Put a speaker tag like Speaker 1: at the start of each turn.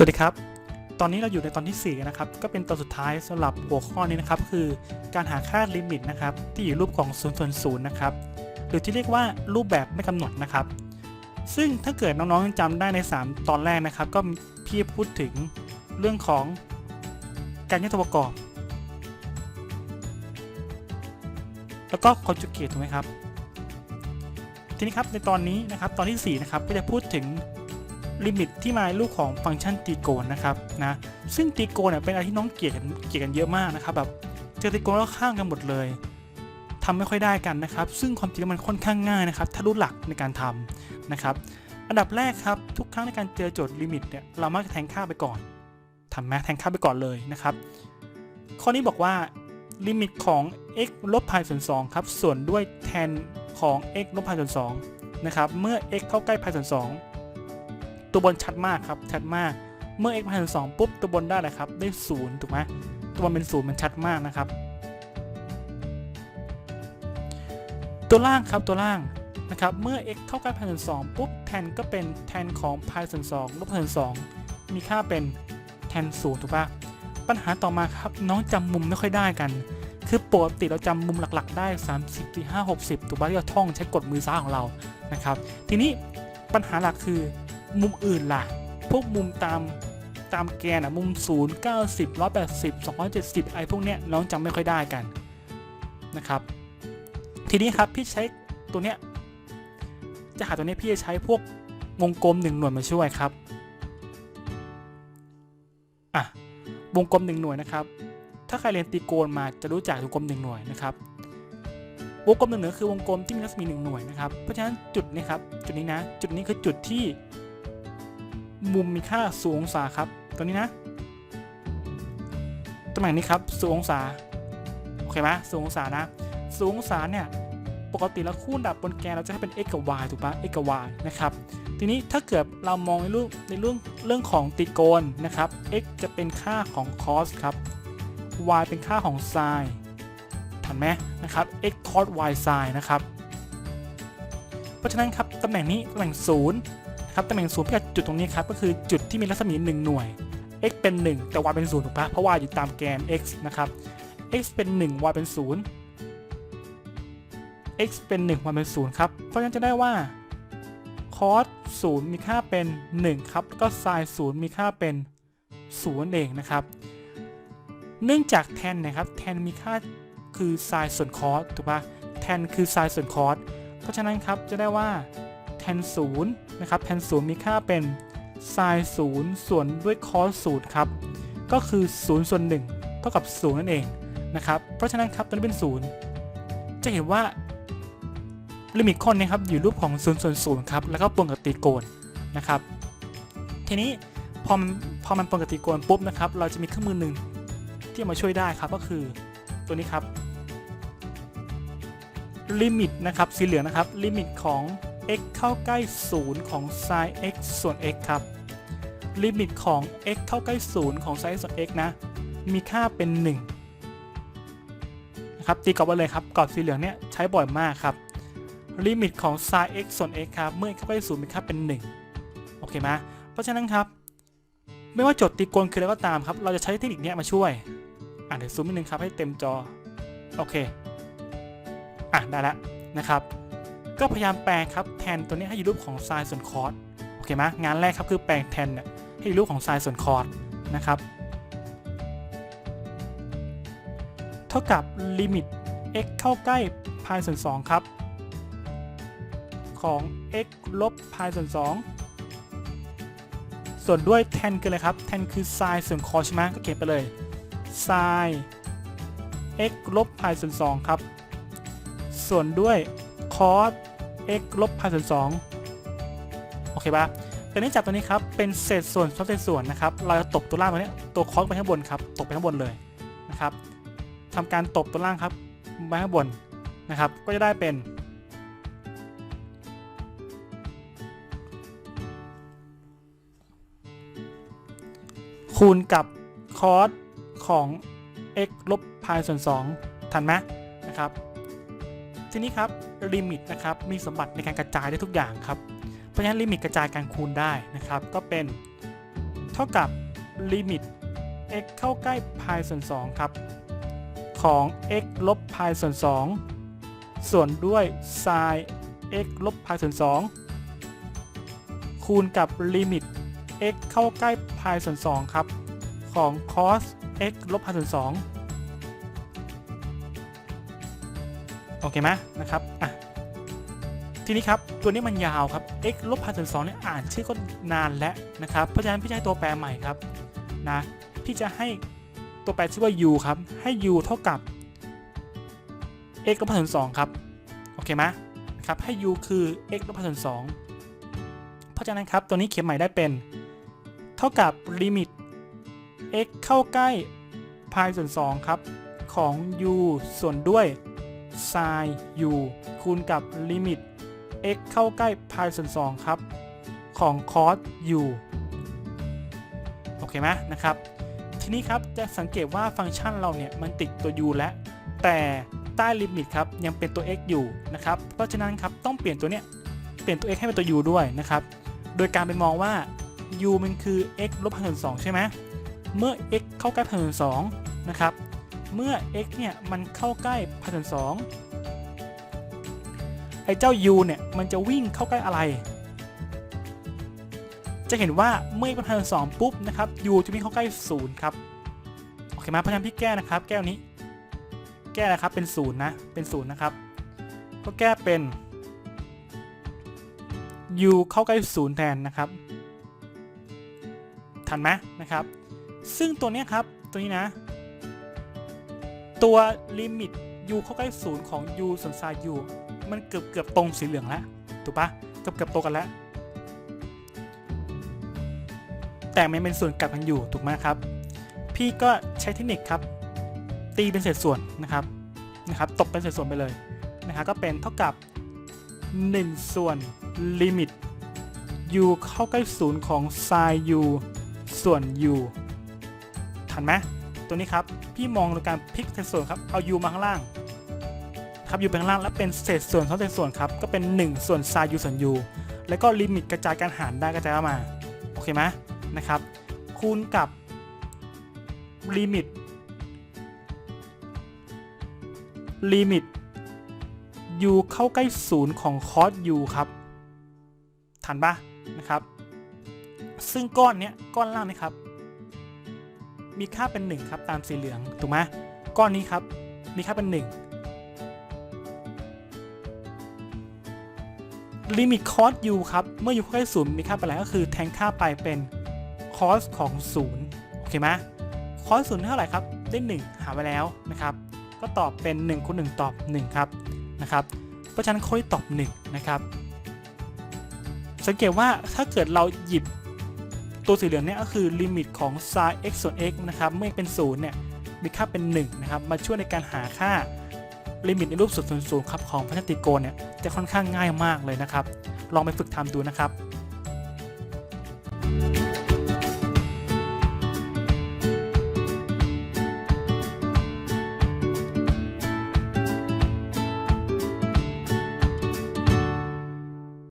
Speaker 1: สวัสดีครับ ตอนนี้เราอยู่ในตอนที่ 4 นะครับ ก็เป็นตอนสุดท้ายสำหรับหัวข้อนี้นะครับ คือการหาค่าลิมิตนะครับ ที่อยู่รูปของ0ส่วน0นะครับ หรือที่เรียกว่ารูปแบบไม่กำหนดนะครับ ซึ่งถ้าเกิดน้องๆยังจำได้ใน 3 ตอนแรกนะครับ ก็พี่พูดถึงเรื่องของการแยกตัวประกอบ แล้วก็คอนจูเกตถูกไหมครับ ทีนี้ครับในตอนนี้นะครับ ตอนที่ 4 นะครับ ก็จะพูดถึง ลิมิตที่มาในรูปของฟังก์ชันตีโกนนะครับนะซึ่งตีโกนเนี่ยเป็นอะไรที่น้องเกลียดกันเกลียดกันเยอะมากนะครับแบบเจอตีโกนแล้วข้างกันหมดเลยทำไม่ค่อยได้กันนะครับ ซึ่งความจริงมันค่อนข้างง่ายนะครับ ถ้ารู้หลักในการทำนะครับ อันดับแรกครับทุกครั้งในการเจอโจทย์ลิมิตเนี่ยเรามักจะแทงค่าไปก่อนทำแม้แทงค่าไปก่อนเลยนะครับ ข้อนี้บอกว่าลิมิตของ x ลบ pi ส่วน2ครับส่วนด้วยแทนของ x ลบ pi ส่วน2นะครับเมื่อ x เข้าใกล้ pi ส่วน2 ตัวบนชัดมากครับ ชัดมาก เมื่อ x มาถึง2ปุ๊บ ตัวบนได้เลยครับได้0ถูกไหมตัวบนเป็น0มันชัดมากนะครับ ตัวล่างครับตัวล่างนะครับ เมื่อ x เข้าใกล้ pi ส่วน2ปุ๊บแทนก็เป็นแทนของ pi ส่วน2ลบ pi ส่วน2มีค่าเป็นแทน0ถูกปะปัญหาต่อมาครับน้องจำมุมไม่ค่อยได้กัน คือปกติเราจำมุมหลักๆ ได้ 30 4 5 60ถูกปะที่เราท่องใช้กดมือซ้ายของเรานะครับ ทีนี้ปัญหาหลักคือ มุมอื่นล่ะ พวกมุมตามตามแกนอะมุม 0 90 180 270ไอ้พวกเนี้ยน้องจำไม่ค่อยได้กันนะครับ ทีนี้ครับพี่ใช้ตัวเนี้ยจะหาตัวเนี้ยพี่จะใช้พวกวงกลมหนึ่งหน่วยมาช่วยครับอะวงกลมหนึ่งหน่วยนะครับ ถ้าใครเรียนตีโกณมาจะรู้จักวงกลมหนึ่งหน่วยนะครับ วงกลมหนึ่งหน่วยคือวงกลมที่มีรัศมีหนึ่งหน่วยนะครับ เพราะฉะนั้นจุดนี้ครับ จุดนี้นะ จุดนี้คือจุดที่ มุมมีค่า0องศาครับ ตัวนี้นะตำแหน่งนี้ครับ0องศา โอเคไหม0องศานะ0องศาเนี่ย ปกติแล้วคู่ดับบนแกนเราจะให้เป็น x กับ y ถูกปะ x กับ y นะครับ ทีนี้ถ้าเกิดเรามองในรูปในเรื่องเรื่องของตรีโกณนะครับ x จะเป็นค่าของ cos ครับ y เป็นค่าของ sin ทันไหมนะครับ x cos y sin นะครับ เพราะฉะนั้นครับตำแหน่งนี้ตำแหน่ง0นะ ครับตำแหน่งศูนย์พิกัดจุดตรงนี้ครับก็คือจุดที่มีรัศมี 1 หน่วย x เป็น 1 แต่ y เป็น0ถูกปะเพราะ y อยู่ตามแกน x นะครับ x เป็น 1 y เป็น 0 x เป็น 1 y เป็น0ครับเพราะฉะนั้นจะได้ว่า cos 0 มีค่าเป็น 1 ครับแล้วก็ sin 0 มีค่าเป็น0เองนะครับ เนื่องจาก tan นะครับ tan มีค่าคือ sin ส่วน cos ถูกปะ tan คือ sin ส่วน cos เพราะฉะนั้นครับจะได้ว่า tan 0นะครับ tan 0มีค่าเป็น sin 0ส่วนด้วย cos 0ครับ ก็คือ 0 ส่วน 1 เท่ากับ 0 นั่นเองนะครับ เพราะฉะนั้นครับตัวนี้เป็น 0 จะเห็นว่าลิมิตข้อนี้ครับอยู่รูปของ 0 ส่วน 0 ครับ แล้วก็ปนกับตรีโกณนะครับ ทีนี้พอมันพอมันปนกับตรีโกณปุ๊บนะครับ เราจะมีเครื่องมือหนึ่งที่มาช่วยได้ครับก็คือตัวนี้ครับลิมิตนะครับสีเหลืองนะครับลิมิตของ x เข้าใกล้ 0 ของ sin x ส่วน x ครับ ลิมิตของ x เข้าใกล้ 0 ของ sin x ส่วน x นะ มีค่าเป็น 1 นะครับ ตีกรอบไว้เลยครับ กรอบสีเหลืองเนี่ยใช้บ่อยมากครับ ลิมิตของ sin x ส่วน x ครับ เมื่อ x เข้าใกล้ 0 มีค่าเป็น 1 โอเคไหมเพราะฉะนั้นครับ ไม่ว่าโจทย์ตีกณคืออะไรก็ตามครับ เราจะใช้เทคนิคเนี้ยมาช่วย อะเดี๋ยวซูมนิดนึงครับให้เต็มจอ โอเค อะได้แล้วนะครับ ก็พยายามแปลงครับแทนตัวนี้ให้อยู่รูปของไซน์ส่วนคอร์สโอเคไหมงานแรกครับคือแปลงแทนเนี่ยให้อยู่รูปของไซน์ส่วนคอร์สนะครับเท่ากับลิมิต x เข้าใกล้ pi ส่วน2ครับ ของ x ลบ pi ส่วน 2 ส่วนด้วยแทนคืออะไรครับ แทนคือไซน์ส่วนคอร์สใช่ไหมก็เขียนไปเลยไซน์ x ลบ pi ส่วน 2 ครับ ส่วนด้วย cos x ลบ pi ส่วน2โอเคปะแต่เนื่องจากตัวนี้ครับ เป็นเศษส่วนซอฟเศษส่วนนะครับ เราจะตบตัวล่างตัวนี้ตัว cos ไปข้างบนครับ ตบไปข้างบนเลยนะครับทำการตบตัวล่างครับไปข้างบนนะครับ ก็จะได้เป็นคูณกับ cos ของ x ลบ pi ส่วน 2 ทันไหมนะครับ ทีนี้ครับลิมิตนะครับมีสมบัติในการกระจายได้ทุกอย่างครับเพราะฉะนั้นลิมิตกระจายการคูณได้นะครับก็เป็นเท่ากับลิมิต x เข้าใกล้ pi ส่วน2ครับของ x ลบ pi ส่วน 2 ส่วนด้วย sin x ลบ pi ส่วน 2 คูณกับลิมิต x เข้าใกล้ pi ส่วน 2 ครับ ของ cos x ลบ pi ส่วน 2 อเคไหมนะครับอะทีนี้ครับตัวนี้มันยาวครับ x ลบ pi ส่วน2เนี่ยอ่านชื่อก็นานแล้วนะครับเพราะฉะนั้นพี่จะให้ตัวแปรใหม่ครับนะพี่จะให้ตัวแปรชื่อว่า u ครับให้ u เท่ากับ x ลบ pi ส่วน2ครับโอเคไหมครับให้ u คือ x ลบ pi ส่วน2เพราะฉะนั้นครับตัวนี้เขียนใหม่ได้เป็น เท่ากับลิมิต x เข้าใกล้ pi ส่วน2ครับของ u ส่วนด้วย sin u คูณกับลิมิต x เข้าใกล้ pi ส่วน2ครับ ของ cos u โอเคไหมนะครับ ทีนี้ครับจะสังเกตว่าฟังก์ชันเราเนี่ย มันติดตัว u แล้ว แต่ใต้ลิมิตครับ ยังเป็นตัว x อยู่นะครับ เพราะฉะนั้นครับ ต้องเปลี่ยนตัวเนี้ย เปลี่ยนตัว x ให้เป็นตัว u ด้วยนะครับ โดยการไปมองว่า u มันคือ x ลบ pi ส่วน2ใช่ไหมเมื่อ x เข้าใกล้ pi ส่วน2นะครับ เมื่อ x เนี่ยมันเข้าใกล้ pi ส่วน2ไอ้เจ้า u เนี่ยมันจะวิ่งเข้าใกล้อะไร จะเห็นว่าเมื่อ x เป็น pi ส่วน2ปุ๊บนะครับ u จะวิ่งเข้าใกล้0ครับโอเคมเพราะฉะนั้นพี่แก้นะครับ แก้วนี้ แก้นะครับเป็น0นะเป็น0นะครับ ก็แก้เป็น u เข้าใกล้0แทนนะครับทันไหมนะครับ ซึ่งตัวนี้ครับ ตัวนี้นะ ตัวลิมิต u เข้าใกล้ศูนย์ของ u ส่วน sin u มันเกือบเกือบตรงสีเหลืองแล้วถูกปะเกือบเกือบตรงกันแล้ว แต่มันเป็นส่วนกลับกันอยู่ถูกไหมครับ พี่ก็ใช้เทคนิคครับ ตีเป็นเศษส่วนนะครับนะครับตบเป็นเศษส่วนไปเลยนะครับก็เป็นเท่ากับ 1 ส่วนลิมิต u เข้าใกล้ศูนย์ของ sin u ส่วน u ทันไหม ตัวนี้ครับ พี่มองโดยการพลิกเศษส่วนครับ เอา u มาข้างล่าง ครับ u ไปข้างล่างแล้วเป็นเศษส่วนของเศษส่วนครับ ก็เป็น 1 ส่วน sin u ส่วน u แล้วก็ลิมิตกระจายการหารได้กระจายออกมา โอเคไหมนะครับ คูณกับลิมิตลิมิต u เข้าใกล้ศูนย์ของ cos u ครับทันปะนะครับ ซึ่งก้อนเนี้ยก้อนล่างนี่ครับ มีค่าเป็น 1 ครับตามสีเหลืองถูกไหมก้อนนี้ครับมีค่าเป็น 1 ลิมิต cos u ครับ เมื่อ u เข้าใกล้ศูนย์มีค่าเป็นอะไรก็คือแทนค่าไปเป็น cos ของ0โอเคไหม cos ศูนย์เท่าไหร่ครับได้ 1 หาไว้แล้วนะครับ ก็ตอบเป็น1คูณ1ตอบ 1 ครับนะครับ เพราะฉะนั้นข้อที่ตอบ 1 นะครับ สังเกตว่าถ้าเกิดเราหยิบ ตัวสีเหลืองเนี่ยก็คือลิมิตของ sin x ส่วน x นะครับเมื่อเป็น0เนี่ยมีค่าเป็น1นะครับมาช่วยในการหาค่าลิมิตในรูปสุดศูนย์ศูนย์ครับของพันธติโกณเนี่ยจะค่อนข้างง่ายมากเลยนะครับ ลองไปฝึกทำดูนะครับ